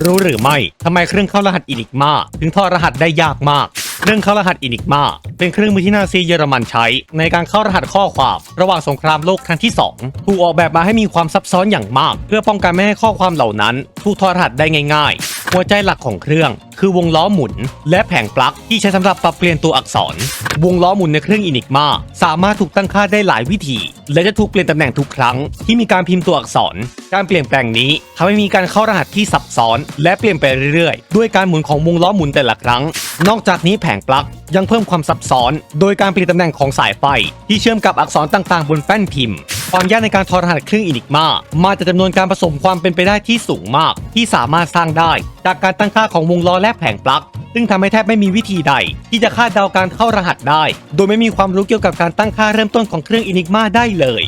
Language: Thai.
รู้หรือไม่ทำไมเครื่องเข้ารหัสอินิกมาถึงถอดรหัสได้ยากมาก เครื่องเข้ารหัสอินิกมาเป็นเครื่องมือที่นาซีเยอรมันใช้ ในการเข้ารหัสข้อความ ระหว่างสงครามโลกครั้งที่ 2 ถูกออกแบบมาให้มีความซับซ้อนอย่างมาก เพื่อป้องกันไม่ให้ข้อความเหล่านั้น ถูกถอดรหัสได้ง่าย ๆ หัวใจหลักของเครื่อง คือวงล้อหมุน และแผงปลั๊กที่ใช้สำหรับปรับเปลี่ยนตัวอักษร วงล้อหมุนในเครื่องอินิกมาสามารถถูกตั้งค่าได้หลายวิธี และจะถูกเปลี่ยนตำแหน่งทุกครั้งที่มีการพิมพ์ตัวอักษร การเปลี่ยนแปลงนี้ทำให้มีการเข้ารหัสที่ซับซ้อน และเปลี่ยนไปเรื่อยๆ ด้วยการหมุนของวงล้อหมุนแต่ละครั้ง นอกจากนี้แผงปลั๊กยังเพิ่มความซับซ้อน โดยการเปลี่ยนตำแหน่งของสายไฟที่เชื่อมกับอักษรต่างๆ บนแป้นพิมพ์ ความยากในการถอดรหัสเครื่องอินิกมา มาจากจำนวนการผสมความเป็นไปได้ที่สูงมาก ที่สามารถสร้างได้ จากการตั้งค่าของวงล้อและแผงปลั๊กซึ่งทำให้แทบไม่มีวิธีใด ที่จะคาดเดาการเข้ารหัสได้ โดยไม่มีความรู้เกี่ยวกับการตั้งค่าเริ่มต้นของเครื่องอินิกมาได้เลย